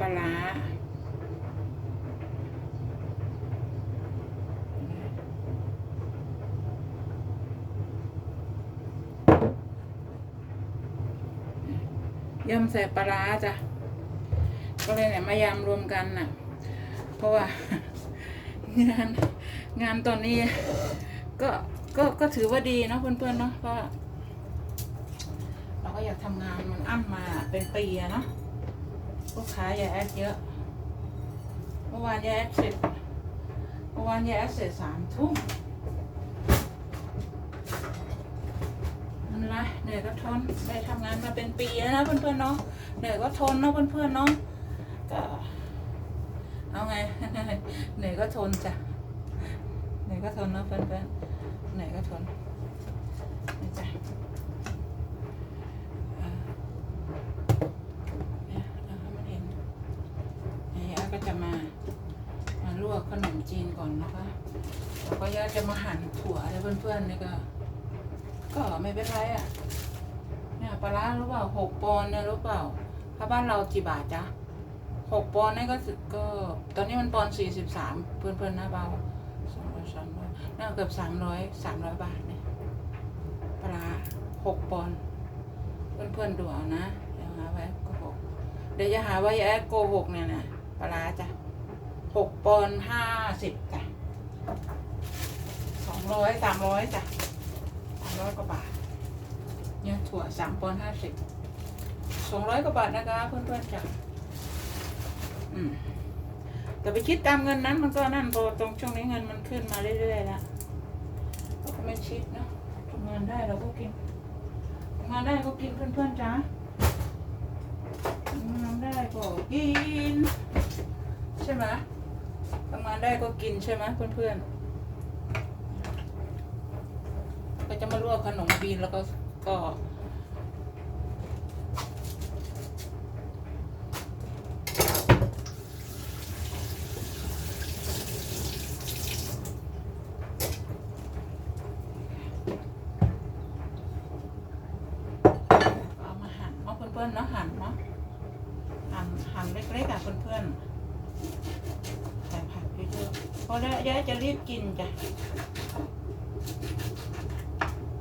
ปลาย่ำใส่ปลาจ้ะ ก็เลยเนี่ยมายำรวมกันน่ะ เพราะว่างานงานตอนนี้ ก็ก็ก็ถือว่าดีเนาะเพื่อนๆเนาะก็เราก็อยากทำงานมันอ้ำมาเป็นปีเนาะลูกค้ายาแอดเยอะเมื่อวานยาแอดเสร็จเมื่อวานยาแอดเสร็จสามทุ่มมันนะเหนื่อยก็ทน ได้ทำงานมาเป็นปีแล้วนะเพื่อนๆเนาะ เหนื่อยก็ทน เนาะเพื่อนๆเนาะ ก็ เอาไงเหนื่อยก็ทนจ้ะเหนื่อยก็ทนเนาะเพื่อนๆเหนื่อยก็ทนจะมา มาลวกขนมจีนก่อนนะคะแล้วก็ย่าจะมาหั่นถั่วอะไรเพื่อนๆนี่ก็ ก็ไม่เป็นไรอ่ะ เนี่ยปลาหรือเปล่าหกปอนด์นะหรือเปล่าถ้าบ้านเราจีบาทจ้ะหกปอนด์นี่ก็ก็ตอนนี้มันปอนด์สี่สิบสามเพื่อนๆนะเบาสองร้อยสามร้อยน่าเกือบสามร้อยสามร้อยบาทเนี่ยปลาหกปอนด์เพื่อนๆดูเอานะ เดี๋ยวหาไว้โกหกเดี๋ยวจะหาว่าแอดโกหกเนี่ยนะปลาจ้ะหกปอนห้าสิบจ้ะสองร้อยสามร้อยจ้ะสามร้อยกว่าบาท เนี่ยถั่วสามปอนห้าสิบสองร้อยกว่าบาทนะคะเพื่อนๆจ้ะอืมแต่ไปคิดตามเงินนั้นมันก็นั่นพอตรงช่วงนี้เงินมันขึ้นมาเรื่อย ๆ แล้ว ก็ไม่ชิดเนาะทำงานได้เราก็กินทำงานได้ก็กินเพื่อนๆจ้ะทำงานได้ก็กินใช่ไหมทำงานได้ก็กินใช่ไหมเพื่อนๆ ก็จะมาลวกขนมปีนแล้วก็ก็เพื่อนๆเนาะหั่นเนาะหั่นหั่นเล็กๆอ่ะเพื่อนๆพอแล้วยายจะรีบกินจ้ะ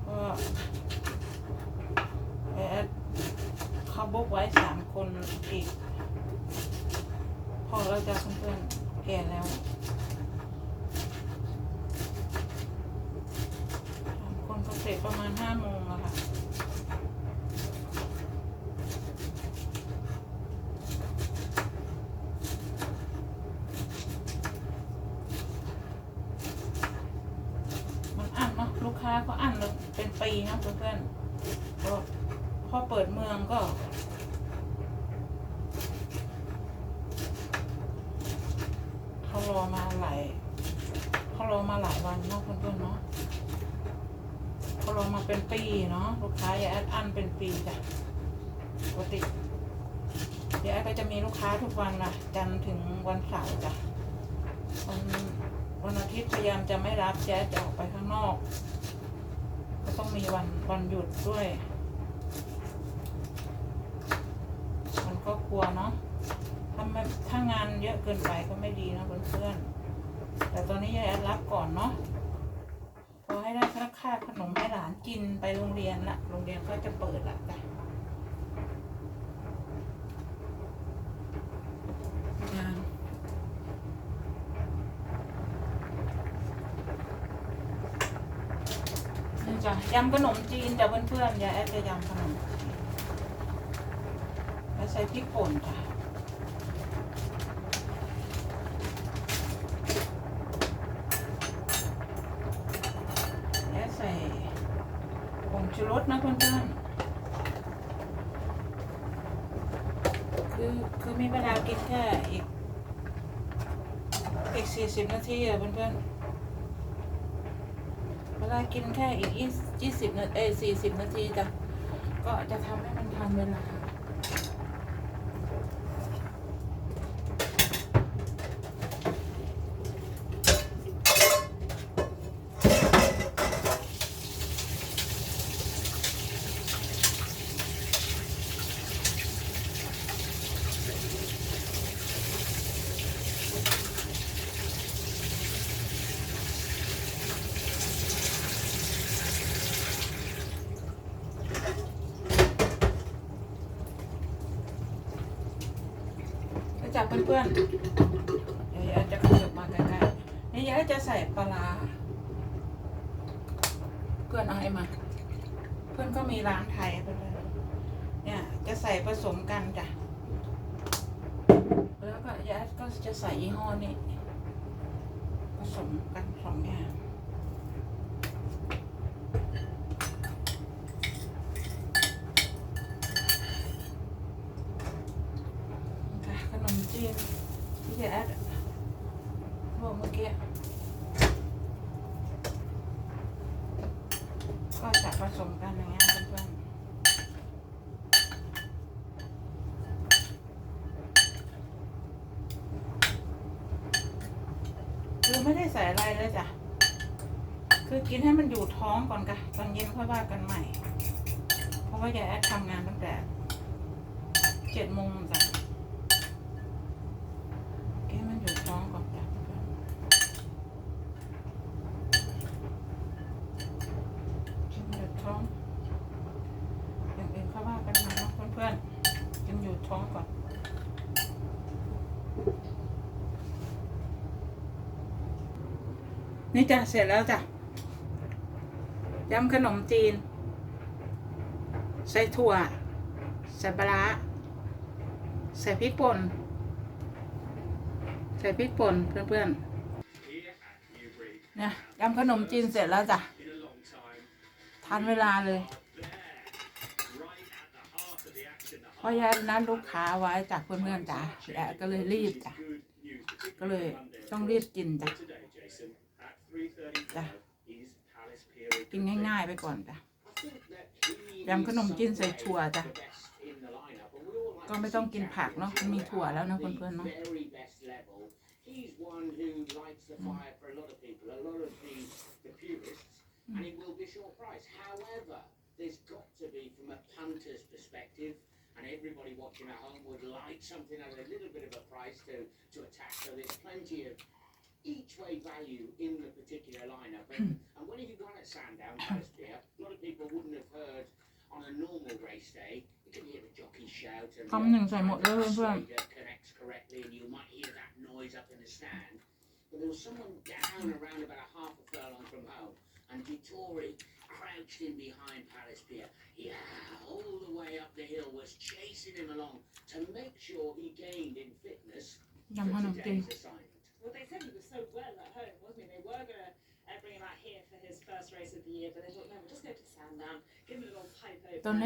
ก็เขาบกไว้สามคนอีก พอเราจะเพื่อนแก่แล้วสามคนก็เสร็จประมาณห้าโมงีนะเพื่อนๆก็พอเปิดเมืองก็เขารอมาหลายเขารอมาหลายวันเนาะเพื่อนๆเนาะเขารอมาเป็นปีเนาะลูกค้าอย่าแอดอันเป็นปีจ้ะปกติเดี๋ยวแอดก็จะมีลูกค้าทุกวันนะจันถึงวันเสาร์จ้ะวันวันอาทิตย์พยายามจะไม่รับแจ๊จะออกไปข้างนอกก็ต้องมีวันวันหยุดด้วย มันก็กลัวเนาะถ้าไม่ถ้างานเยอะเกินไปก็ไม่ดีนะเพื่อนๆ แต่ตอนนี้ยายรับก่อนเนาะพอให้ได้ค่าขนมให้หลานกินไปโรงเรียนละโรงเรียนก็จะเปิดละจ้ะยำขนมจีนจะเพื่อนๆยายแอดจะยำขนมจีนแล้วใช้พริกป่นค่ะ แล้วใส่ผงชูรสนะเพื่อนๆ คือคือมีเวลากินแค่อีก อีกสี่สิบนาทีอะเพื่อนๆากินแค่อีกยี่สิบนาทีเอ้สี่สิบนาทีจะก็จะทำให้มันทันเวลาจับเพื่อนๆเียวจะขยับมาใกล้ๆนี่ยจะใส่ปลา เพื่อนเอาให้มา เพื่อนก็มีร้านไทยเพื่อนเนี่ยจะใส่ผสมกันจ้ะ แล้วก็ยายก็จะใส่ยี่ห้อนี้ผสมกันสองอย่างจริงที่แอดบอกเมื่อกี้ก็จะผสมกันอย่างเงี้ยเพื่อนๆ คือไม่ได้ใส่อะไรเลยจ้ะคือกินให้มันอยู่ท้องก่อนค่ะตอนเย็นค่อยว่ากันใหม่ เพราะว่ายายแอดทำงานตั้งแต่เจ็ดโมงจ้ะนี่จ้ะเสร็จแล้วจ้ะยำขนมจีน ใส่ถั่วใส่ปลาใส่พริกป่นใส่พริกป่นเพื่อนๆนะยำขนมจีนเสร็จแล้วจ้ะทันเวลาเลย เพราะยานนั้นลูกค้าไว้จากเพื่อนๆจ้ะแล้ก็เลยรีบจ้ะก็เลยต้องรีบกินจ้ะจ้ะกินง่าย ๆไปก่อนจ้ะยำขนมจีนใส่ถั่วจ้ะ ก็ไม่ต้องกินผักเนาะมมีถั่วแล้วนะเพื่อนๆเนาะ each way value in the particular lineup. And, hmm. and when have you gone at Sandown last year? A lot of people wouldn't have heard on a normal race day. You can hear the jockey shout and the, the, the connects correctly, and you might hear that noise up in the stand. But there was someone down around about a half a furlong from home, and Vittori crouched in behind Palace Pier. Yeah, all the way up the hill, was chasing him along to make sure he gained in fitness. Yeah, for today's assignment. Well, they said he here for his first race of the year, but they just go to give him a little pipe over.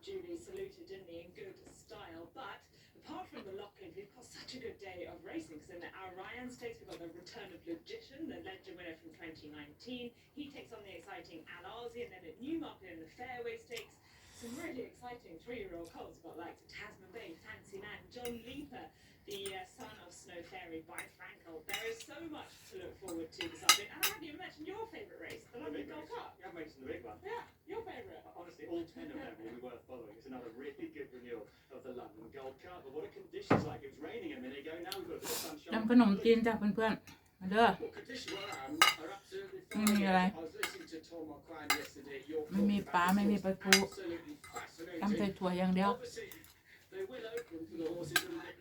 Julie saluted, in good style. But apart from the we've got such a good day of racing because Stakes, we've got the return of Logician, the winner from 2019. He takes on the exciting and then at Newmarket the Fairway Stakes, some really exciting three-year-old colts. but like Tasman Bay, Fancy Man, John Leaper, the uh, son of no fairy by Frankel. There is so much to look forward to this afternoon. And I haven't even mentioned your favourite race, the London Gold Cup. You haven't mentioned the big one. Yeah, your favourite. Honestly, all 10 of them will be worth following. It's another really good renewal of the London Gold Cup. But what are conditions like? It was raining a minute ago, now we've got a bit of sunshine. นำขนมจีนจ้ะเพื่อนๆมาเด้อ Well, conditions where I am are absolutely fine. ไม่มีอะไร I was listening to Tom O'Quine yesterday. Your ไม่มี thoughts ปลา about ไม่ this มี was ปลาทู absolutely fascinating. ตำใส่ถั่วอย่างเดียว Obviously, they will open for the horses and they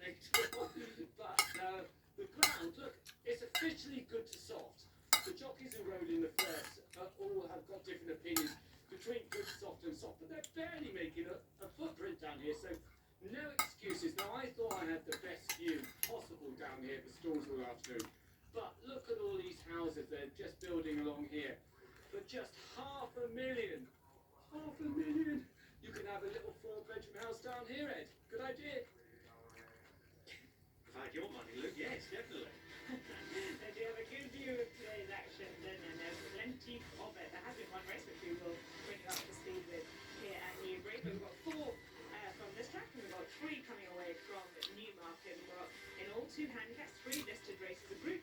had your money, yes, definitely. have a good view of today's action, there's plenty of it. There has been one race we will bring up to speed with here at Newbury, but we've got four uh, from this track, and we've got three coming away from Newmarket. in all two handicaps, three listed races, a group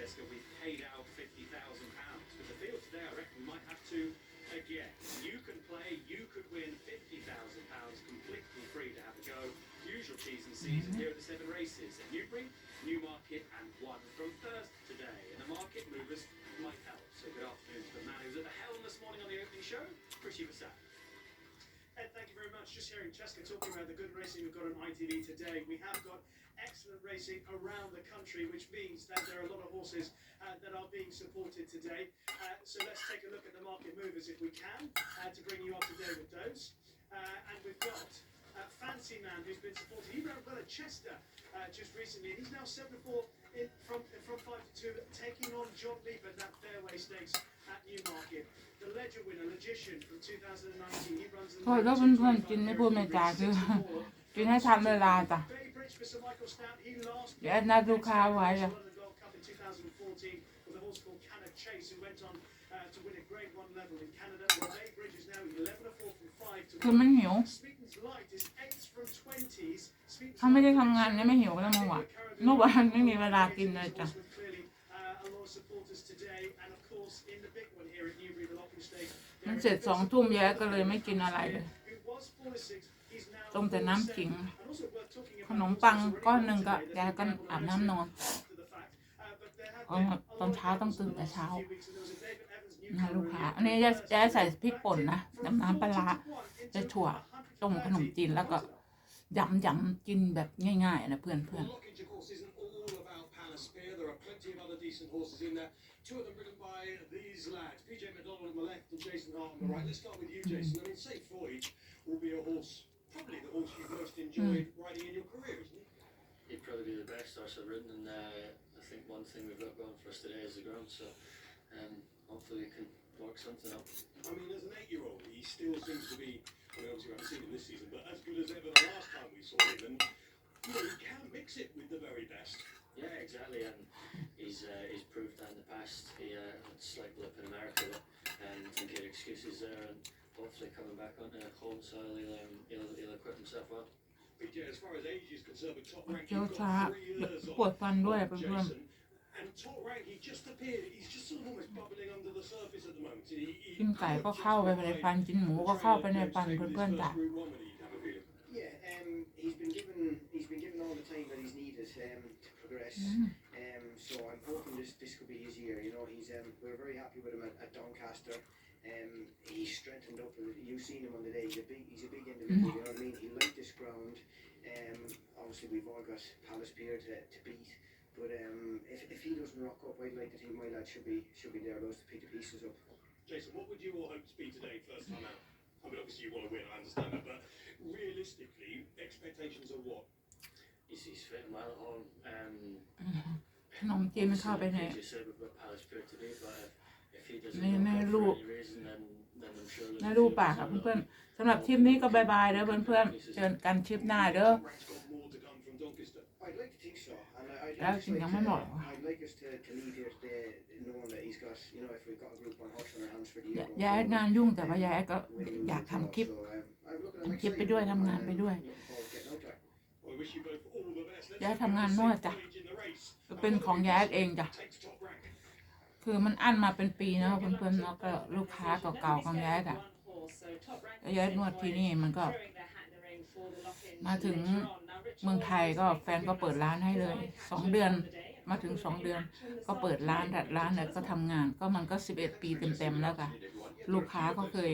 Manchester, we've paid out £50,000. But the field today, I reckon, might have to again. You can play, you could win £50,000 completely free to have a go. Usual T's and season mm-hmm. here at the seven races at Newbury, Newmarket, and one from Thursday today. And the market movers might help. So good afternoon to the man who's at the helm this morning on the opening show, Rishi Basak. Ed, thank you very much. Just hearing Cheska talking about the good racing we've got on ITV today. We have got Excellent racing around the country, which means that there are a lot of horses uh, that are being supported today. Uh, so let's take a look at the market movers if we can uh, to bring you up to date with those. Uh, and we've got uh, Fancy Man, who's been supported. He ran well at Chester uh, just recently, he's now 7 4 in, from, from 5 to 2, taking on John Leap at that fairway stakes at Newmarket. The Ledger winner, Logician, from 2019, he runs the. โอ้ยรถเพื่อนๆกินไม่พูดไม่จาคือ They had not look how I a คือมันหิวถ้าไม่ได้ทำงานเนี่ยไม่หิวแล้วมั้งวะนอกวันไม่มีเวลากินเลยจ้ะ มันเสร็จสองทุ่มแย้ก็เลยไม่กินอะไรเลยต้มแต่น้ำขิง ขนมปังก้อนหนึ่งก็ยายก็อาบน้ำนอนตอนเช้าต้องตื่นแต่เช้านะลูกค้าอันนี้จะจใส่พริกป่นนะน้ำน้ำปลาจะถั่วต้มขนมจีนแล้วก็ยำยำกินแบบง่ายๆนะเพื่อนเพื่อนอ probably the horse you've most enjoyed mm. riding in your career, isn't it? He'd probably be the best horse I've ridden, and uh, I think one thing we've got going for us today is the ground. So um, hopefully we can work something out. I mean, as an eight-year-old, he still seems to be. I mean, obviously we haven't seen him this season, but as good as ever the last time we saw him. And you know, he can mix it with the very best. Yeah, exactly. And he's uh, he's proved that in the past. He uh, had a slight blip in America, but um, I think excuses there and hopefully coming back on home soil, he'll, um, he'll, he'll equip himself as far as age is concerned, with top rank, you've got three years on, on Jason. And top rank, he just appeared, he's just sort of almost bubbling under the surface at the moment. He, he Yeah, um, he's been given he's been given all the time that he's needed um, to progress. Mm. Um, so I'm hoping this this could be his year. You know, he's um, we're very happy with him at, at Doncaster. Um, he's strengthened up. You've seen him on the day. He's a big, he's a big individual. Mm-hmm. You know what I mean? He liked this ground. Um, obviously, we've all got Palace Pier to, to beat. But um, if, if he doesn't rock up, I'd like to think my lad should be should be there loads to pick the pieces up. Jason, what would you all hope to be today, first time out? I mean, obviously you want to win, I understand that, but realistically, expectations are what? He's, he's fitting well at home. Um, I'm Palace Pier today, but. Uh, ในในรูปในรูปปากค่ะเพื่อนๆสำหรับทริปนี้ก็บายบาย เด้อเพื่อนๆเจอกันทริปหน้าเด้อแล้วจริงยังไม่หมดยายงานยุ่งแต่ว่ายายก็ อยากทำคลิปทำคลิปไปด้วยทำงานไปด้วยยายทำงานนวดจ้ะเป็นของยายเองจ้ะคือมันอั้นมาเป็นปีนะเพื่อนๆเนาะก็ลูกค้าเก่าๆของย้ายอะย้ายนวดที่นี่มันก็มาถึงเมืองไทยก็แฟนก็เปิดร้านให้เลยสองเดือนมาถึงสองเดือน ก็เปิดร้านดัดร้านเนี่ยก็ทำงาน ก็มันก็สิบเอ็ดปีเต็มๆแล้วค่ะ ลูกค้าก็เคย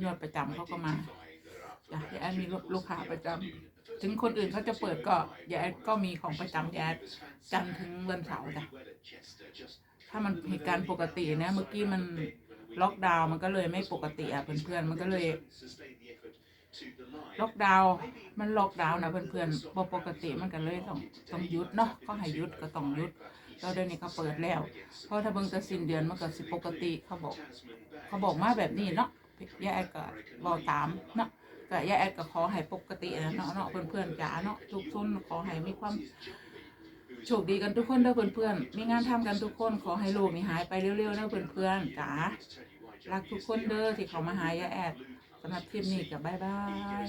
นวดประจำเขาก็มาอยากดมี ลูกค้าประจำถึงคนอื่นเขาจะเปิดก็ยายดก็มีของประจำยายดจันถึงวันเสาร์จ้ะถ้ามันเหตุการณ์ปกตินะเมื่อกี้มันล็อกดาวน์มันก็เลยไม่ปกติอ่ะเพื่อนๆมันก็เลยล็อกดาวน์มันล็อกดาวน์นะเพื่อนๆปปกติมันก็นเลยต้องต้องยุดเนาะก็ให้ยุดก็ต้องยุดเราเดือนนี้ก็เปิดแล้วเพราะถ้าเบิ่งจะสิ้นเดือนมันก็สิปกติ เขาบอก เขาบอกมาแบบนี้เนาะยายแอดก็บอกตามเนาะก็ยายแอดก็ขอให้ปกตินะเนาะเนาะเพื่อนๆจ๋าเนาะทุกทุนขอให้มีความโชคดีกันทุกคนเด้อเพื่อนๆมีงานทำกันทุกคนขอให้โลกมีหายไปเร็วๆเด้อเพื่อนๆจ๋ารักทุกคนเด้อที่เขามาหายาแอดสำหรับคลิปนี้กับบายบาย